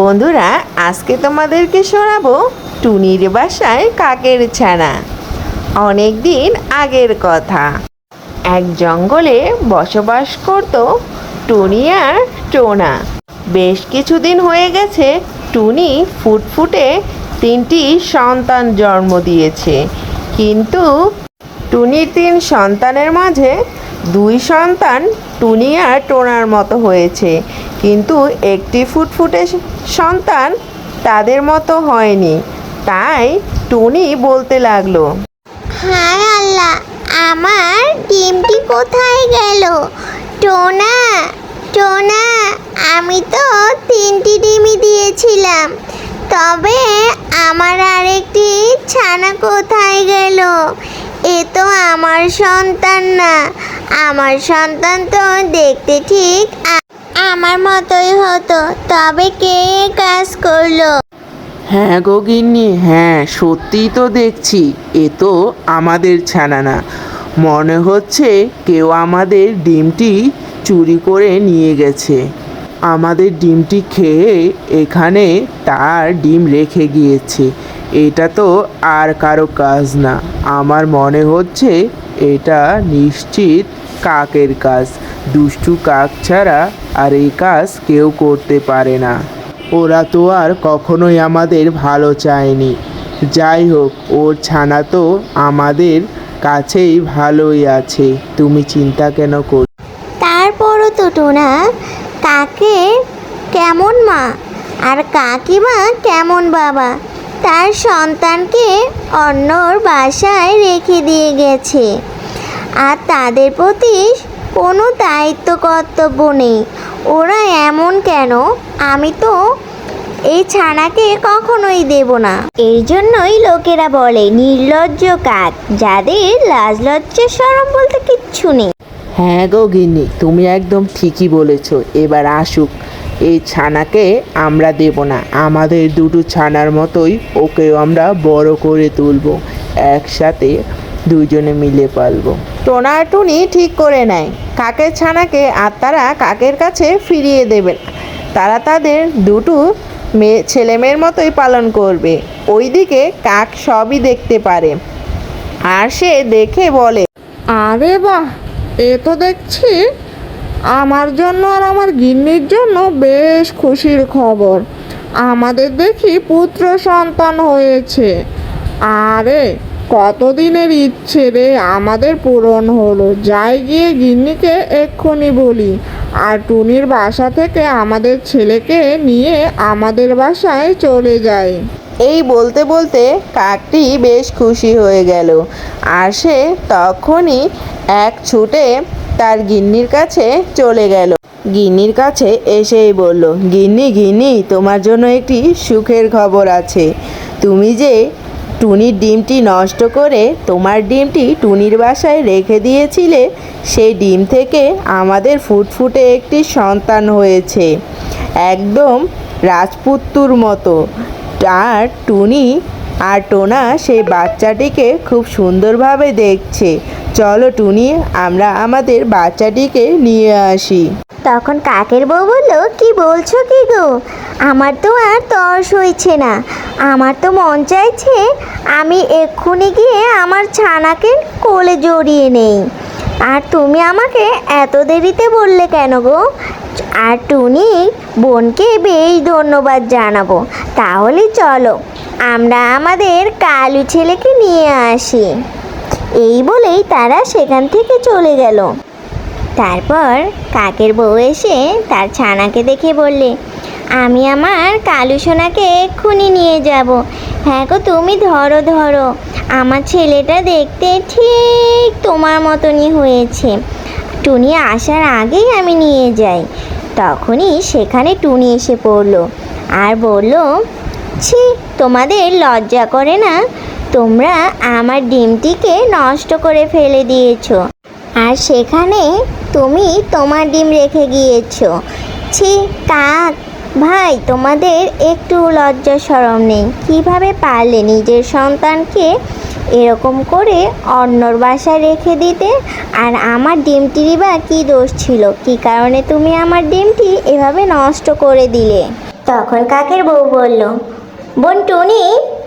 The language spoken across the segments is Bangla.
বন্ধুরা, আজকে তোমাদেরকে শোনাবো টুনির বাসায় কাকের ছানা। অনেক দিন আগের কথা। এক জঙ্গলে বসবাস করত টুনি আর টোনা। বেশ কিছুদিন হয়ে গেছে টুনি ফুটফুটে তিনটি সন্তান জন্ম দিয়েছে। কিন্তু টুনির তিন সন্তানের মাঝে দুই সন্তান টুনি আর টোনার মতো হয়েছে। কিন্তু একটি ফুটফুটে সন্তান তাদের মতো হয়নি। তাই টুনি বলতে লাগল, হায় আল্লাহ, আমার ডিমটি কোথায় গেল? টোনা টোনা, আমি তো তিনটি ডিমই দিয়েছিলাম। তবে আমার আরেকটি ছানা কোথায় গেল? এ তো আমার সন্তান না। আমার সন্তান তো দেখতে ঠিক আমার মতোই হতো, তবে কে কাজ করল? হ্যাঁ গো হ্যাঁ সত্যিই তো দেখছি, এ তো আমাদের ছানা না। মনে হচ্ছে কেউ আমাদের ডিমটি চুরি করে নিয়ে গেছে। আমাদের ডিমটি খেয়ে এখানে তার ডিম রেখে গিয়েছে। এটা তো আর কারও কাজ না। আমার মনে হচ্ছে এটা নিশ্চিত কাকের কাজ। দুষ্টু কাক ছাড়া আর এই কাজ কেউ করতে পারে না। ওরা তো আর কখনোই আমাদের ভালো চায়নি। যাই হোক, ওর ছানা তো আমাদের কাছেই ভালোই আছে। তুমি চিন্তা কেন কর তারপরও তো টোনা, কাকে কেমন মা? আর কাকিমা কেমন বাবা? তার সন্তানকে অন্যর বাসায় রেখে দিয়ে গেছে। আর তাদের প্রতি কোনো দায়িত্ব কর্তব্য নেই। ওরা এমন কেন? আমি তো এই ছানাকে কখনোই দেব না। এই জন্যই লোকেরা বলে, নির্লজ্জ কাক, যাদের লাজ লজ্জা সরম বলতে কিচ্ছু নেই। হ্যাঁ গো গিন্নি, তুমি একদম ঠিকই বলেছ। এবার আসুক, এই ছানাকে আমরা দেব না। আমাদের দুটো ছানার মতোই ওকেও আমরা বড় করে তুলবো। একসাথে দুজনে মিলে পালবো। টোনা টুনি ঠিক করে নেয়। কাকের ছানাকে আর তারা কাকের কাছে ফিরিয়ে দেবেন তারা তাদের দুটো মেয়ে ছেলেমেয়ের মতোই পালন করবে। ওইদিকে কাক সবই দেখতে পারে। আর সে দেখে বলে আরে বাহ এ তো দেখছি। আমার জন্য আর আমার গিন্নির জন্য বেশ খুশির খবর। আমাদের দেখি পুত্র সন্তান হয়েছে। আরে কতদিনের ইচ্ছে রে আমাদের পূরণ হলো? যাই গিয়ে গিন্নিকে এক্ষুনি বলি। আর টুনির বাসা থেকে আমাদের ছেলেকে নিয়ে আমাদের বাসায় চলে যায় এই বলতে বলতে কাকটি বেশ খুশি হয়ে গেল। আর সে তখনই এক ছুটে তার গিন্নির কাছে চলে গেল। গিন্নির কাছে এসেই বলল, গিন্নি গিন্নি, তোমার জন্য একটি সুখের খবর আছে। তুমি যে টুনির ডিমটি নষ্ট করে তোমার ডিমটি টুনির বাসায় রেখে দিয়েছিলে, সেই ডিম থেকে আমাদের ফুটফুটে একটি সন্তান হয়েছে। একদম রাজপুত্তুর মতো। আর টুনি আর টোনা সেই বাচ্চাটিকে খুব সুন্দরভাবে দেখছে। চলো টুনি, আমরা আমাদের বাচ্চাটিকে নিয়ে আসি। তখন কাকের বউ বলল, কি বলছো কি গো? আমার তো আর তর্স হইছে না। আমার তো মন চাইছে আমি এক্ষুনি গিয়ে আমার ছানাকে কোলে জড়িয়ে নেই। আর তুমি আমাকে এত দেরিতে বললে কেন গো? আর টুনি বোনকে বেশ ধন্যবাদ জানাব। তাহলে চলো, আমরা আমাদের কালু ছেলেকে নিয়ে আসি। এই বলেই তারা সেখান থেকে চলে গেল। তারপর কাকের বউ এসে তার ছানাকে দেখে বললে, আমি আমার কালু সোনাকে এক্ষুনি নিয়ে যাব। হ্যাঁ গো, তুমি ধরো ধরো। আমার ছেলেটা দেখতে ঠিক তোমার মতনই হয়েছে। টুনি আসার আগেই আমি নিয়ে যাই। তখনই সেখানে টুনি এসে পড়ল আর বলল, ছি, তোমাদের লজ্জা করে না? তোমরা আমার ডিমটিকে নষ্ট করে ফেলে দিয়েছ। আর সেখানে তুমি তোমার ডিম রেখে গিয়েছো। ছি কাক ভাই, তোমাদের একটু লজ্জা সরম নেই। কীভাবে পারলে নিজের সন্তানকে এরকম করে অন্যর বাসায় রেখে দিতে? আর আমার ডিমটিরই বা কী দোষ ছিল? কী কারণে তুমি আমার ডিমটি এভাবে নষ্ট করে দিলে? তখন কাকের বউ বলল বোন টুনি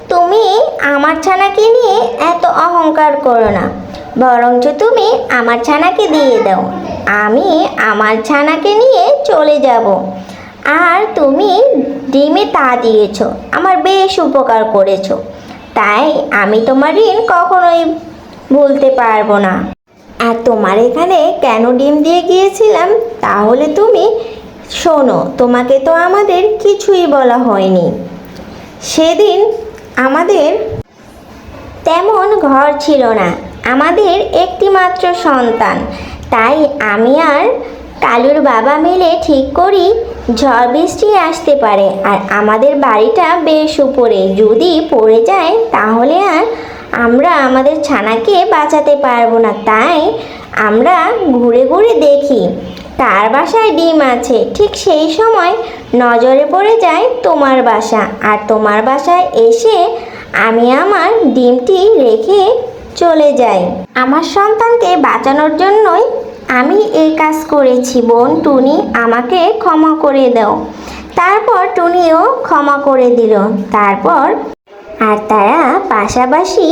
তুমি আমার ছানাকে নিয়ে এত অহংকার করো না। বরঞ্চ তুমি আমার ছানাকে দিয়ে দাও। আমি আমার ছানাকে নিয়ে চলে যাব। আর তুমি ডিমে তা দিয়েছ, আমার বেশ উপকার করেছ। তাই আমি তোমার ঋণ কখনোই ভুলতে পারব না। আর তোমার এখানে কেন ডিম দিয়ে গিয়েছিলাম? তাহলে তুমি শোনো, তোমাকে তো আমাদের কিছুই বলা হয়নি। সেদিন আমাদের তেমন ঘর ছিল না। আমাদের একটি মাত্র সন্তান। তাই আমি আর কালুর বাবা মিলে ঠিক করি, ঝড় বৃষ্টি আসতে পারে আর আমাদের বাড়িটা বেশ উপরে। যদি পড়ে যায়, তাহলে আর আমরা আমাদের ছানাকে বাঁচাতে পারব না। তাই আমরা ঘুরে ঘুরে দেখি, তার বাসায় ডিম আছে। ঠিক সেই সময় নজরে পড়ে যায় তোমার বাসা। আর তোমার বাসায় এসে আমি আমার ডিমটি রেখে চলে যাই আমার সন্তানকে বাঁচানোর জন্যই আমি এই কাজ করেছি বোন। টুনি, আমাকে ক্ষমা করে দাও। তারপর টুনিও ক্ষমা করে দিল। তারপর আর তারা পাশাপাশি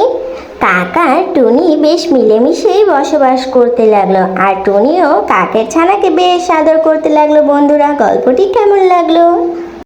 কাকার টুনি বেশ মিলেমিশেই বসবাস করতে লাগল। আর টুনিও কাকের ছানাকে বেশ আদর করতে লাগল। বন্ধুরা, গল্পটি কেমন লাগল?